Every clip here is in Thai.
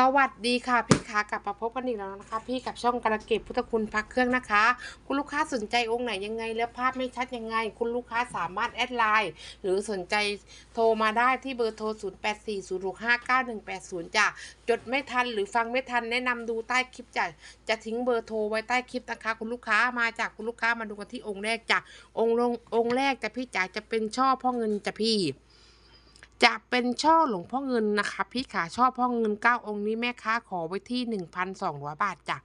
สวัสดีค่ะพี่ขากลับมาพบกันอีกแล้วนะคะ พี่กับช่องกระเก็บพุทธคุณพักเครื่องนะคะ คุณลูกค้าสนใจองค์ไหนยังไงแล้วภาพไม่ชัดยังไง คุณลูกค้าสามารถแอดไลน์หรือสนใจโทรมาได้ที่เบอร์โทร 0 8 4 0 6 5 9 1 8 0จ้ะจดไม่ทันหรือฟังไม่ทันแนะนำดูใต้คลิปจ้ะจะทิ้งเบอร์โทรไว้ใต้คลิปนะคะ คุณลูกค้ามาจากคุณลูกค้ามาดูกันที่องค์แรกจ้ะองค์ลงองค์แรกจะพี่จ๋าจะเป็นช่อพ่อเงินจ้ะพี่ จะเป็นช่อหลวงพ่อเงินนะคะพี่ขาช่อพ่อเงินเก้าองค์นี้แม่ค้าขอไว้ที่หนึ่งพันสองร้อยบาทจ้ะ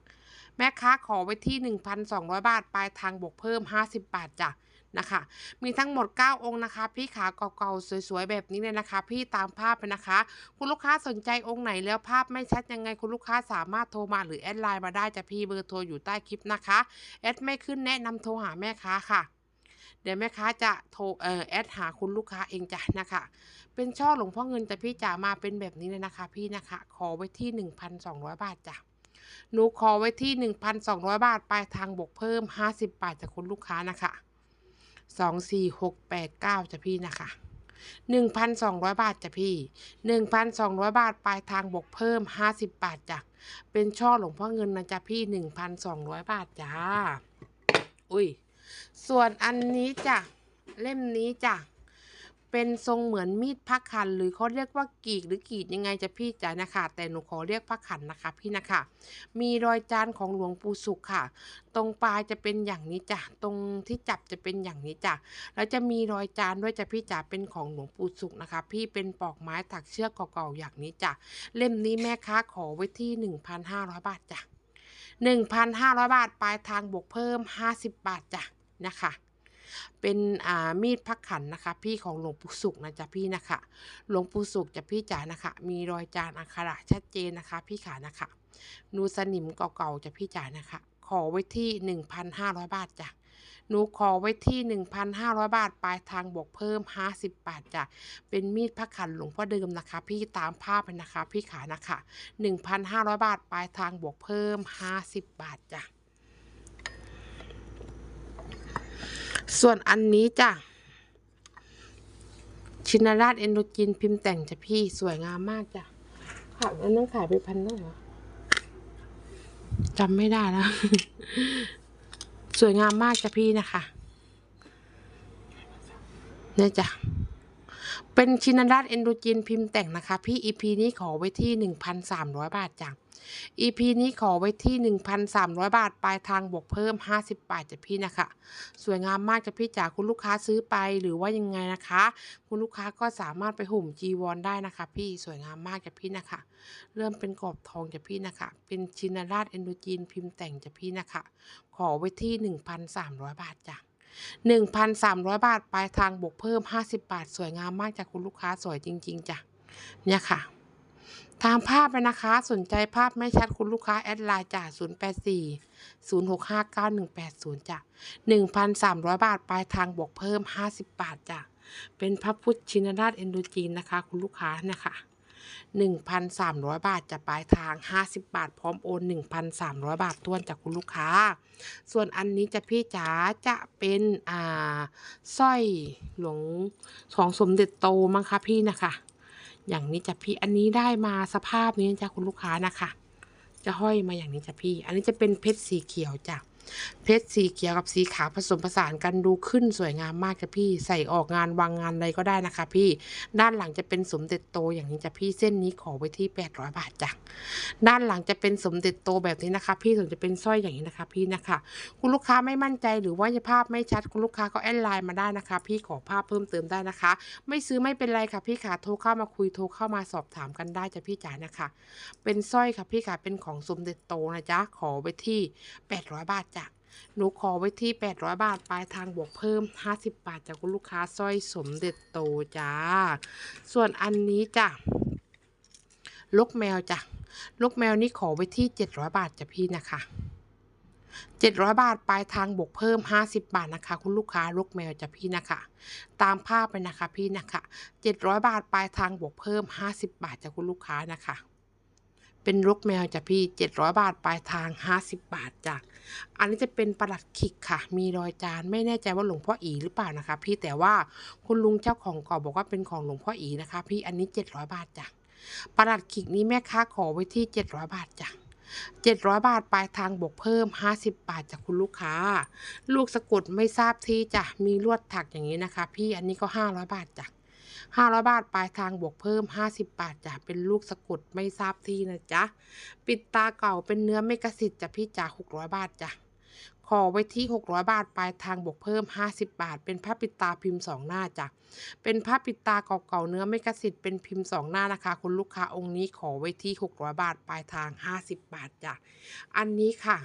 แม่ค้าขอไว้ที่หนึ่งพันสองร้อยบาทปลายทางบวกเพิ่มห้าสิบบาทจ้ะนะคะ มีทั้งหมด 9 องค์นะคะ พี่ขาเก่าๆสวยๆแบบนี้เลยนะคะ พี่ตามภาพไปนะคะ คุณลูกค้าสนใจองค์ไหนแล้วภาพไม่ชัดยังไงคุณลูกค้าสามารถโทรมาหรือแอดไลน์มาได้จะพี่เบอร์โทรอยู่ใต้คลิปนะคะแอดไม่ขึ้นแนะนำโทรหาแม่ค้าค่ะ เดี๋ยวแม่ค้าจะโทรเอ่อแอดหาคุณลูกค้าเองจ้ะนะคะ เป็นช่อหลวงพ่อเงินแต่พี่จ๋ามาเป็นแบบนี้เลยนะคะ พี่นะคะ ขอไว้ที่ 1,200 บาทจ้ะหนูขอไว้ที่ 1,200 บาทปลายทางบวกเพิ่ม 50 บาทจากคุณลูกค้านะคะ2 4 6 8 9จ้ะพี่นะคะ1,200บาทจ้ะพี่1,200บาทปลายทางบวกเพิ่ม50บาทจ้ะเป็นช่อหลวงพ่อเงินนะจ๊ะพี่1,200บาทจ้า อุ้ย ส่วนอันนี้จ้ะเล่มนี้จ้ะเป็นทรงเหมือนมีดพักขัน หรือเขาเรียกว่ากีกหรือกีดยังไงจะพี่จ๋านะคะ แต่หนูขอเรียกพักขันนะคะ พี่นะคะ มีรอยจานของหลวงปู่สุขค่ะ ตรงปลายจะเป็นอย่างนี้จ้ะตรงที่จับจะเป็นอย่างนี้จ้ะแล้วจะมีรอยจานด้วยจะพี่จ๋าเป็นของหลวงปู่สุขนะคะ พี่เป็นปอกไม้ถักเชือกเก่าๆอย่างนี้จ้ะเล่มนี้แม่ค้าขอไว้ที่ 1,500 บาทจ้ะ1,500 บาทปลายทางบวกเพิ่ม 50 บาทจ้ะ นะคะ เป็นอ่ามีดพักขันนะคะ พี่ของหลวงปู่สุขนะจ๊ะพี่นะคะ หลวงปู่สุขจะพี่จ๋านะคะ มีรอยจานอักขระชัดเจนนะคะ พี่ขานะคะนูสนิมเก่าๆจะพี่จ๋านะคะ ขอไว้ที่ 1,500 บาทจ้ะหนูขอไว้ที่ 1,500 บาท ปลายทางบวกเพิ่ม 50 บาทจ้ะ เป็นมีดพักขันหลวงพ่อเดิมนะคะ พี่ตามภาพไปนะคะ พี่ขานะคะ 1,500 บาท ปลายทางบวกเพิ่ม 50 บาทจ้ะ ส่วนอันนี้จ้ะ ชินราชเอนโดจินพิมพ์แต่งจ้ะพี่สวยงามมากจ้ะขายอันนั้นขายไปพันเท่าไหร่จำไม่ได้แล้ว สวยงามมากจ้ะพี่นะคะเนี่ยจ้ะ เป็นชินราชเอนโดจินพิมพ์แต่งนะคะ พี่ EP นี้ขอไว้ที่หนึ่งพันสามร้อยบาทจ้ะ EP นี้ขอไว้ที่ 1,300 บาท ปลายทางบวกเพิ่ม 50 บาทจ้ะพี่นะคะ สวยงามมากจ้ะพี่จ๋าคุณลูกค้าซื้อไปหรือว่ายังไงนะคะ คุณลูกค้าก็สามารถไปห่มจีวรได้นะคะ พี่สวยงามมากจ้ะพี่นะคะ เริ่มเป็นกรอบทองจ้ะพี่นะคะ เป็นชินราชเอนโดจีนพิมพ์แต่งจ้ะพี่นะคะ ขอไว้ที่ 1,300 บาทจ้ะ 1,300 บาทปลายทางบวกเพิ่ม 50 บาท สวยงามมากจ้ะคุณลูกค้าสวยจริง ๆจ้ะเนี่ยค่ะ ตามภาพไปนะคะ สนใจภาพไม่ชัดคุณลูกค้า แอดไลน์จ่า084 065 9180จ้ะ1,300 บาทปลายทางบวกเพิ่ม 50 บาทจ้ะเป็นพระพุทธชินราชเอนโดจีนนะคะ คุณลูกค้านะคะ 1,300 บาทจะปลายทาง 50 บาท พร้อมโอน 1,300 บาทต้วนจากคุณลูกค้า ส่วนอันนี้จะพี่จ๋าจะเป็นอ่าสร้อยหลวงของสมเด็จโตมั้งคะพี่นะคะ อย่างนี้จะพี่อันนี้ได้มาสภาพนี้จ้ะคุณลูกค้านะคะ จะห้อยมาอย่างนี้จ้ะพี่ อันนี้จะเป็นเพชรสีเขียวจ้ะ เพชรสีเขียวกับสีขาวผสมผสานกันดูขึ้นสวยงามมากจ้ะพี่ใส่ออกงานวางงานอะไรก็ได้นะคะ พี่ด้านหลังจะเป็นสมเด็จโตอย่างนี้จ้ะพี่เส้นนี้ขอไว้ที่ 800 บาทจ้ะด้านหลังจะเป็นสมเด็จโตแบบนี้นะคะ พี่ส่วนจะเป็นสร้อยอย่างนี้นะคะ พี่นะคะ คุณลูกค้าไม่มั่นใจหรือว่าภาพไม่ชัดคุณลูกค้าก็แอดไลน์มาได้นะคะ พี่ขอภาพเพิ่มเติมได้นะคะ ไม่ซื้อไม่เป็นไรค่ะพี่ขาโทรเข้ามาคุยโทรเข้ามาสอบถามกันได้จ้ะพี่จ๋านะคะ เป็นสร้อยค่ะพี่ขาเป็นของสมเด็จโตนะจ๊ะขอไว้ที่ 800 บาทจ้ะ หนูขอไว้ที่ 800 บาท ปลายทางบวกเพิ่ม 50 บาทจากคุณลูกค้าสร้อยสมเด็จโตจ้า ส่วนอันนี้จ้ะลูกแมวจ้ะลูกแมวนี่ขอไว้ที่ 700 บาทจ้ะพี่นะคะ 700 บาทปลายทางบวกเพิ่ม 50 บาทนะคะ คุณลูกค้าลูกแมวจ้ะพี่นะคะ ตามภาพไปนะคะพี่นะคะ 700 บาทปลายทางบวกเพิ่ม 50 บาทจากคุณลูกค้านะคะ เป็นลูกแมวจ้ะพี่700 บาท ปลายทาง 50 บาทจ้ะ อันนี้จะเป็นประหลัดขิกค่ะ มีรอยจาน ไม่แน่ใจว่าหลวงพ่ออีหรือเปล่านะคะ พี่แต่ว่าคุณลุงเจ้าของเก่าบอกว่าเป็นของหลวงพ่ออีนะคะ พี่อันนี้ 700 บาทจ้ะ ประหลัดขิกนี้แม่ค้าขอไว้ที่ 700 บาทจ้ะ700 บาท ปลายทางบวกเพิ่ม 50 บาทจากคุณลูกค้า ลูกสะกดไม่ทราบที่จ้ะ มีลวดถักอย่างนี้นะคะ พี่อันนี้ก็ 500 บาทจ้ะ 500 บาทปลายทางบวกเพิ่ม 50 บาทจ้ะเป็นลูกสะกดไม่ทราบที่นะจ๊ะ ปิดตาเก่าเป็นเนื้อเมกะสิทธิ์จ้ะพี่จ๋า600 บาทจ้ะขอไว้ที่ 600 บาท ปลายทางบวกเพิ่ม 50 บาท เป็นผ้าปิดตาพิมพ์ 2 หน้าจ้ะ เป็นผ้าปิดตาเก่าๆเนื้อเมกะสิทธิ์เป็นพิมพ์ 2 หน้านะคะ คุณลูกค้าองค์นี้ขอไว้ที่ 600 บาท ปลายทาง 50 บาทจ้ะ อันนี้ค่ะ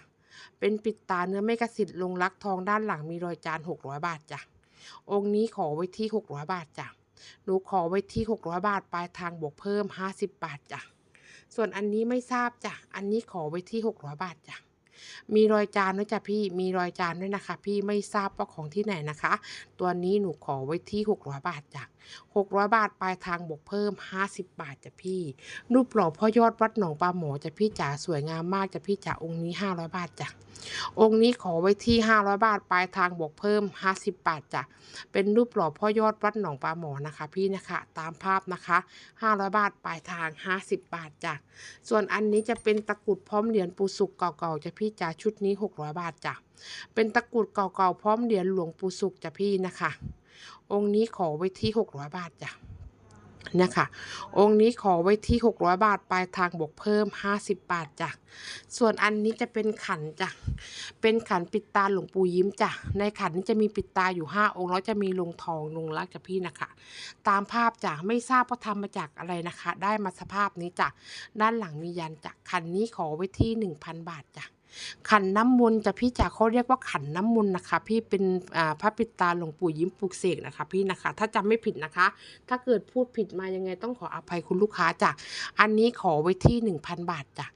เป็นปิดตาเนื้อเมกะสิทธิ์ลงรักทองด้านหลังมีรอยจาน 600 บาทจ้ะ องค์นี้ขอไว้ที่ 600 บาทจ้ะ หนูขอไว้ที่ 600 บาท ปลายทางบวกเพิ่ม 50 บาทจ้ะ ส่วนอันนี้ไม่ทราบจ้ะ อันนี้ขอไว้ที่ 600 บาทจ้ะมีรอยจานด้วยจ้ะพี่ มีรอยจานด้วยนะคะ พี่ไม่ทราบว่าของที่ไหนนะคะ ตัวนี้หนูขอไว้ที่ 600 บาทจ้ะ 600 บาทปลายทางบวกเพิ่ม 50 บาทจ้ะพี่ รูปหล่อพ่อยอดวัดหนองปลาหมอจ้ะพี่จ๋าสวยงามมากจ้ะพี่จ๋าองค์นี้ 500 บาทจ้ะองค์นี้ขอไว้ที่ 500 บาทปลายทางบวกเพิ่ม 50 บาทจ้ะเป็นรูปหล่อพ่อยอดวัดหนองปลาหมอนะคะ พี่นะคะ ตามภาพนะคะ 500 บาทปลายทาง 50 บาทจ้ะส่วนอันนี้จะเป็นตะกรุดพร้อมเหรียญปูสุกเก่าๆจ้ะพี่จ๋าชุดนี้ 600 บาทจ้ะเป็นตะกรุดเก่าๆพร้อมเหรียญหลวงปู่สุกจ้ะพี่นะคะ องค์นี้ขอไว้ที่ 600 บาทจ้ะนะคะ องค์นี้ขอไว้ที่ 600 บาท ปลายทางบวกเพิ่ม 50 บาทจ้ะ ส่วนอันนี้จะเป็นขันจ้ะ เป็นขันปิดตาหลวงปู่ยิ้มจ้ะ ในขันนี้จะมีปิดตาอยู่ 5 องค์แล้วจะมีลงทองลงรักจ้ะพี่นะคะ ตามภาพจ้ะ ไม่ทราบว่าทำมาจากอะไรนะคะ ได้มาสภาพนี้จ้ะ ด้านหลังมียันจ้ะ ขันนี้ขอไว้ที่ 1,000 บาทจ้ะ ขันน้ำมนต์จะพี่จ๋าเขาเรียกว่าขันน้ำมนต์นะคะ พี่เป็นพระปิตาหลวงปู่ยิ้มปลูกเสกนะคะ พี่นะคะ ถ้าจำไม่ผิดนะคะ ถ้าเกิดพูดผิดมายังไงต้องขออภัยคุณลูกค้าจ้ะอันนี้ขอไว้ที่ 1,000 บาทจ้ะ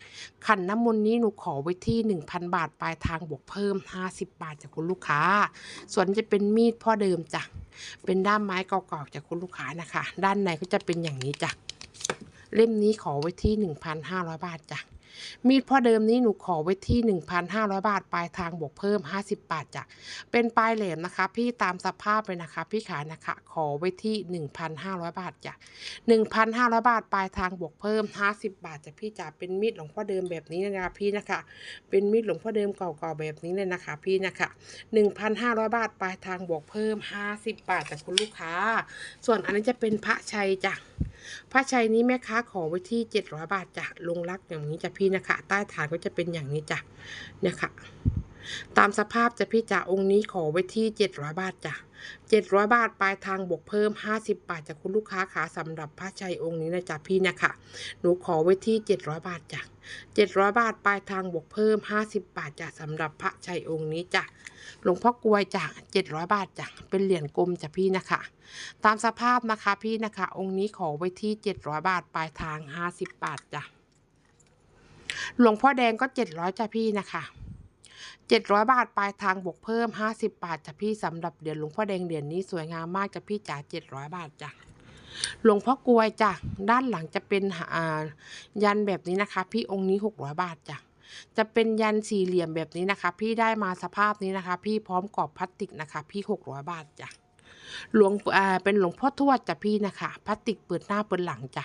ขันน้ำมนต์นี้หนูขอไว้ที่ 1,000 บาทปลายทางบวกเพิ่ม 50 บาทจากคุณลูกค้า ส่วนจะเป็นมีดพ่อเดิมจ้ะเป็นด้ามไม้เก่าๆจากคุณลูกค้านะคะ ด้านในก็จะเป็นอย่างนี้จ้ะเล่มนี้ขอไว้ที่ 1,500 บาทจ้ะ มีดพ่อเดิมนี้หนูขอไว้ที่ 1,500 บาท ปลายทางบวกเพิ่ม 50 บาทจ้ะเป็นปลายแหลมนะคะ พี่ตามสภาพเลยนะคะ พี่ขานะคะ ขอไว้ที่ 1,500 บาทจ้ะ1,500 บาท ปลายทางบวกเพิ่ม 50 บาทจ้ะพี่จ๋าเป็นมีดหลวงพ่อเดิมแบบนี้นะคะพี่นะคะ เป็นมีดหลวงพ่อเดิมเก่าๆแบบนี้เลยนะคะ พี่นะคะ 1,500 บาท ปลายทางบวกเพิ่ม 50 บาทจากคุณลูกค้า ส่วนอันนี้จะเป็นพระชัยจ้ะ ผ้าชัยนี้แม่ค้าขอไว้ที่ 700 บาทจ้ะลงรักอย่างนี้จ้ะพี่นะคะ ใต้ฐานก็จะเป็นอย่างนี้จ้ะเนี่ยค่ะ ตามสภาพจะพี่จ๋าองค์นี้ขอไว้ที่ 700 บาทจ้ะ700 บาทปลายทางบวกเพิ่ม 50 บาทจากคุณลูกค้าขาสำหรับผ้าชัยองค์นี้นะจ๊ะพี่นะคะหนูขอไว้ที่ 700 บาทจ้ะ 700 บาทปลายทางบวกเพิ่ม 50 บาทจ้ะสำหรับพระชัยองค์นี้จ้ะหลวงพ่อกลวยจ้ะ700 บาทจ้ะเป็นเหรียญกลมจ้ะพี่นะคะ ตามสภาพนะคะพี่นะคะ องค์นี้ขอไว้ที่ 700 บาทปลายทาง 50 บาทจ้ะหลวงพ่อแดงก็ 700จ้ะพี่นะคะ700 บาทปลายทางบวกเพิ่ม 50 บาทจ้ะพี่สำหรับเหรียญหลวงพ่อแดงเหรียญนี้สวยงามมากจ้ะพี่จ๋า700 บาทจ้ะ หลวงพ่อกลวยจ้ะด้านหลังจะเป็นยันแบบนี้นะคะ พี่องค์นี้600บาทจ้ะจะเป็นยันสี่เหลี่ยมแบบนี้นะคะ พี่ได้มาสภาพนี้นะคะ พี่พร้อมกรอบพลาสติกนะคะ พี่600บาทจ้ะหลวงเป็นหลวงพ่อทวดจ้ะพี่นะคะพลาสติกเปิดหน้าเปิดหลังจ้ะ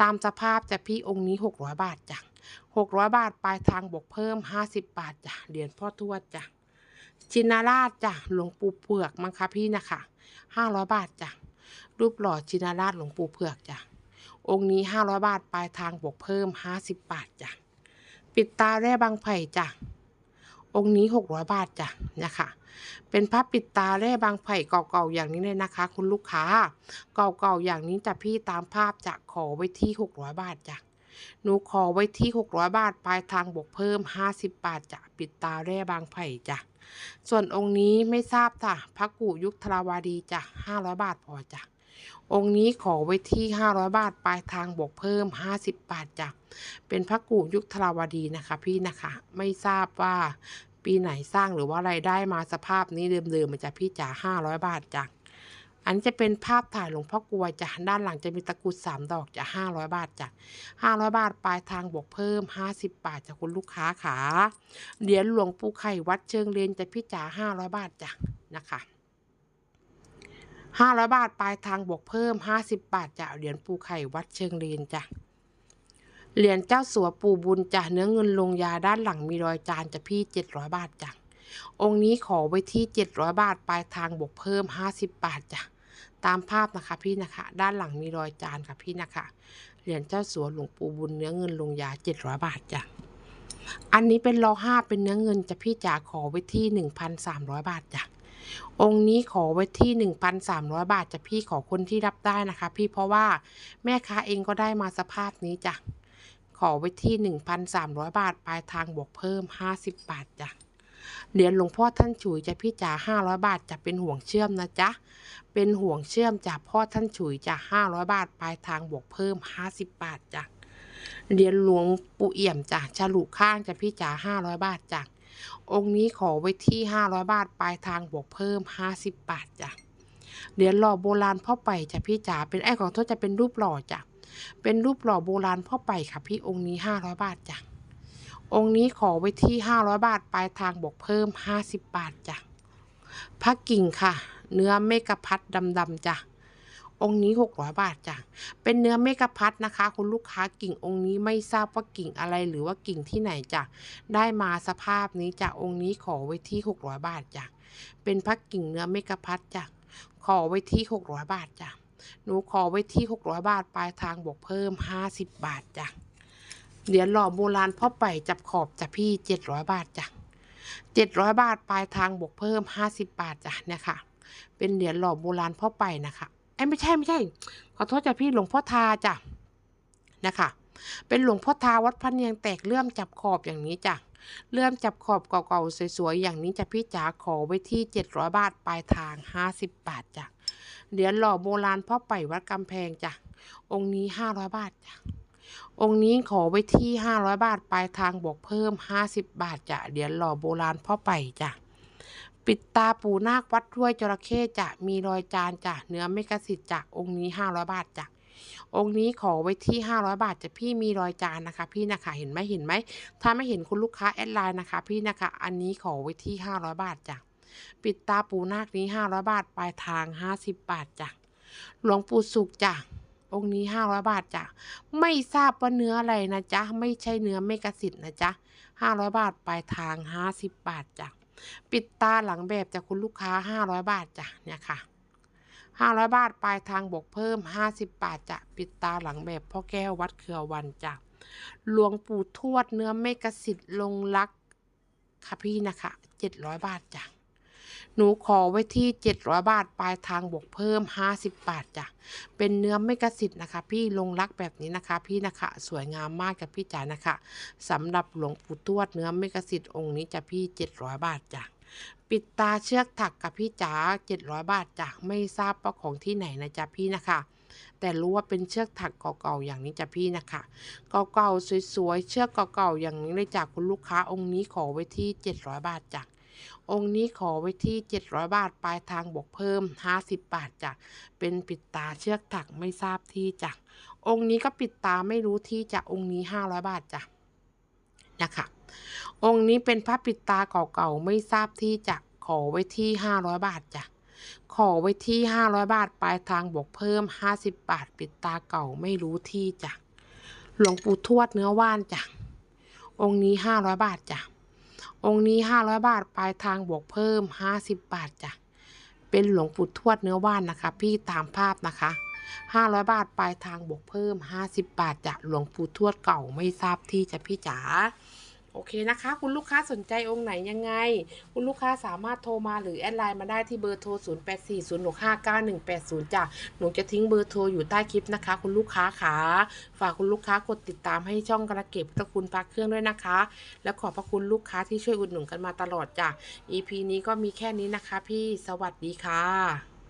ตามสภาพจ้ะพี่องค์นี้600บาทจ้ะ600บาทปลายทางบวกเพิ่ม50บาทจ้ะเหรียญพ่อทวดจ้ะชินาราชจ้ะหลวงปู่เผือกมั้งคะพี่นะคะ500บาทจ้ะ รูปหล่อชินาราชหลวงปู่เผือกจ้ะ องค์นี้ 500 บาท ปลายทางบวกเพิ่ม 50 บาทจ้ะ ปิดตาแร่บางไผ่จ้ะ องค์นี้ 600 บาทจ้ะนะคะเป็นพระปิดตาแร่บางไผ่เก่าๆอย่างนี้เลยนะคะ คุณลูกค้า เก่าๆอย่างนี้จ้ะพี่ตามภาพจะขอไว้ที่ 600 บาทจ้ะหนูขอไว้ที่ 600 บาท ปลายทางบวกเพิ่ม 50 บาทจ้ะปิดตาแร่บางไผ่จ้ะ ส่วนองค์นี้ไม่ทราบจ้ะพระกูยุคธราวาดีจ้ะ500 บาทพอจ้ะ องค์นี้ขอไว้ที่ 500 บาท ปลายทางบวกเพิ่ม 50 บาทจ้ะเป็นพระกูยุคธราวดีนะคะ พี่นะคะ ไม่ทราบว่าปีไหนสร้างหรือว่าอะไรได้มาสภาพนี้เดิมๆมันจะพี่จ๋า500 บาทจ้ะอันนี้จะเป็นภาพถ่ายหลวงพ่อกลวยจ้ะด้านหลังจะมีตะกรุดสามดอกจ้ะ500บาทจ้ะ500บาทปลายทางบวกเพิ่ม50บาทจากคุณลูกค้าขาเหรียญหลวงปู่ไข่วัดเชิงเลนจะพี่จ๋า500บาทจ้ะนะคะ 500 บาทปลายทางบวกเพิ่ม 50 บาทจ้ะเหรียญปูไข่วัดเชิงเลนจ้ะเหรียญเจ้าสัวปูบุญจ้ะเนื้อเงินลงยาด้านหลังมีรอยจานจะพี่เจ็ดร้อยบาทจ้ะองค์นี้ขอไว้ที่เจ็ดร้อยบาทปลายทางบวกเพิ่มห้าสิบบาทจ้ะตามภาพนะคะพี่นะคะ ด้านหลังมีรอยจานค่ะพี่นะคะ เหรียญเจ้าสัวหลวงปู่บุญเนื้อเงินลงยาเจ็ดร้อยบาทจ้ะอันนี้เป็นรอห้าเป็นเนื้อเงินจะพี่จ๋าขอไว้ที่หนึ่งพันสามร้อยบาทจ้ะ องค์นี้ขอไว้ที่ 1,300 บาทจะพี่ขอคนที่รับได้นะคะ พี่เพราะว่าแม่ค้าเองก็ได้มาสภาพนี้จ้ะขอไว้ที่ 1,300 บาทปลายทางบวกเพิ่ม 50 บาทจ้ะเหรียญหลวงพ่อท่านฉุยจะพี่จ๋า500 บาทจะเป็นห่วงเชื่อมนะจ๊ะเป็นห่วงเชื่อมจากพ่อท่านฉุยจะ500 บาทปลายทางบวกเพิ่ม 50 บาทจ้ะเหรียญหลวงปู่เอี่ยมจ้ะฉลุข้างจะพี่จ๋า500 บาทจ้ะ องค์นี้ขอไว้ที่ 500 บาท ปลายทางบวกเพิ่ม 50 บาทจ้ะเหรียญหล่อโบราณพ่อไปจ้ะพี่จ๋าเป็นไอ้ของโทษจะเป็นรูปหล่อจ้ะเป็นรูปหล่อโบราณพ่อไปค่ะพี่องค์นี้ 500 บาทจ้ะองค์นี้ขอไว้ที่ 500 บาท ปลายทางบวกเพิ่ม 50 บาทจ้ะพระกิ่งค่ะ เนื้อเมกะพัดดำๆจ้ะ องค์นี้ 600 บาทจ้ะ เป็นเนื้อเมกะพัดนะคะ คุณลูกค้ากิ่งองค์นี้ไม่ทราบว่ากิ่งอะไรหรือว่ากิ่งที่ไหนจ้ะ ได้มาสภาพนี้จ้ะ องค์นี้ขอไว้ที่ 600 บาทจ้ะ เป็นพักกิ่งเนื้อเมกะพัดจ้ะ ขอไว้ที่ 600 บาทจ้ะ หนูขอไว้ที่ 600 บาท ปลายทางบวกเพิ่ม 50 บาทจ้ะ เหรียญหล่อโบราณพ่อไปจับขอบจ้ะพี่ 700 บาทจ้ะ700บาท ปลายทางบวกเพิ่ม50บาทจ้ะเนี่ยค่ะ เป็นเหรียญหล่อโบราณพ่อไปนะคะ เอ้ไม่ใช่ไม่ใช่ ขอโทษจ้ะพี่หลวงพ่อทาจ้ะนะคะ เป็นหลวงพ่อทาวัดพันเนียงแตกเลื่อมจับขอบอย่างนี้จ้ะเลื่อมจับขอบเก่าๆสวยๆอย่างนี้จะพี่จ๋าขอไว้ที่700บาทปลายทาง50บาทจ้ะเหรียญหล่อโบราณพ่อไปวัดกำแพงจ้ะองค์นี้500บาทจ้ะองค์นี้ขอไว้ที่500บาทปลายทางบวกเพิ่ม50บาทจ้ะเหรียญหล่อโบราณพ่อไปจ้ะ ปิดตาปูนาควัดถ้วยจระเข้จะมีรอยจานจ้ะเนื้อเมกะสิทธิ์จ้ะองค์นี้500บาทจ้ะองค์นี้ขอไว้ที่ 500 บาทจะพี่มีรอยจานนะคะ พี่นะคะเห็นไหมเห็นไหมถ้าไม่เห็นคุณลูกค้าแอดไลน์นะคะ พี่นะคะ อันนี้ขอไว้ที่ 500 บาทจ้ะปิดตาปูนาคนี้ 500 บาทปลายทาง 50 บาทจ้ะหลวงปู่สุขจ้ะองค์นี้ 500 บาทจ้ะไม่ทราบว่าเนื้ออะไรนะจ๊ะไม่ใช่เนื้อเมกะสิทธิ์นะจ๊ะ500 บาทปลายทาง 50 บาทจ้ะ ปิดตาหลังแบบจากคุณลูกค้า 500 บาทจ้ะเนี่ยค่ะ 500 บาทปลายทางบวกเพิ่ม 50 บาทจ้ะปิดตาหลังแบบพ่อแก้ววัดเครือวันจ้ะหลวงปู่ทวดเนื้อเมกะสิทธิ์ลงรักค่ะพี่นะคะ 700 บาทจ้ะ หนูขอไว้ที่ 700 บาท ปลายทางบวกเพิ่ม 50 บาทจ้ะ เป็นเนื้อเมกะสิทธ์นะคะ พี่ลงรักแบบนี้นะคะ พี่นะคะ สวยงามมากกับพี่จ๋านะคะสำหรับหลวงปู่ทวดเนื้อเมกะสิทธ์องค์นี้จะพี่ 700 บาทจ้ะปิดตาเชือกถักกับพี่จ๋า700 บาทจ้ะไม่ทราบว่าของที่ไหนนะจ๊ะพี่นะคะ แต่รู้ว่าเป็นเชือกถักเก่าๆอย่างนี้จ้ะพี่นะคะเก่าๆสวยๆเชือกเก่าๆอย่างนี้เลยจากคุณลูกค้าองค์นี้ขอไว้ที่ 700 บาทจ้ะ องค์นี้ขอไว้ที่ 700 บาท ปลายทางบวกเพิ่ม 50 บาทจ้ะเป็นปิดตาเชือกถักไม่ทราบที่จ้ะองค์นี้ก็ปิดตาไม่รู้ที่จ้ะองค์นี้ 500 บาทจ้ะนะคะองค์นี้เป็นพระปิดตาเก่าๆไม่ทราบที่จะขอไว้ที่ 500 บาทจ้ะขอไว้ที่ 500 บาท ปลายทางบวกเพิ่ม 50 บาท ปิดตาเก่าไม่รู้ที่จ้ะหลวงปู่ทวดเนื้อว่านจ้ะองค์นี้ 500 บาทจ้ะ องค์นี้ 500 บาท ปลายทางบวกเพิ่ม 50 บาทจ้ะ เป็นหลวงปู่ทวดเนื้อว่านนะคะ พี่ตามภาพนะคะ 500 บาท ปลายทางบวกเพิ่ม 50 บาทจ้ะ หลวงปู่ทวดเก่าไม่ทราบที่จะพี่จ๋า โอเคนะคะ คุณลูกค้าสนใจองค์ไหนยังไง คุณลูกค้าสามารถโทรมาหรือแอดไลน์มาได้ที่เบอร์โทร 0840659180จ้ะหนูจะทิ้งเบอร์โทรอยู่ใต้คลิปนะคะ คุณลูกค้าขาฝากคุณลูกค้ากดติดตามให้ช่องกระเก็บพุทธคุณพักเครื่องด้วยนะคะ และขอบพระคุณลูกค้าที่ช่วยอุดหนุนกันมาตลอดจ้ะ EP นี้ก็มีแค่นี้นะคะ พี่สวัสดีค่ะ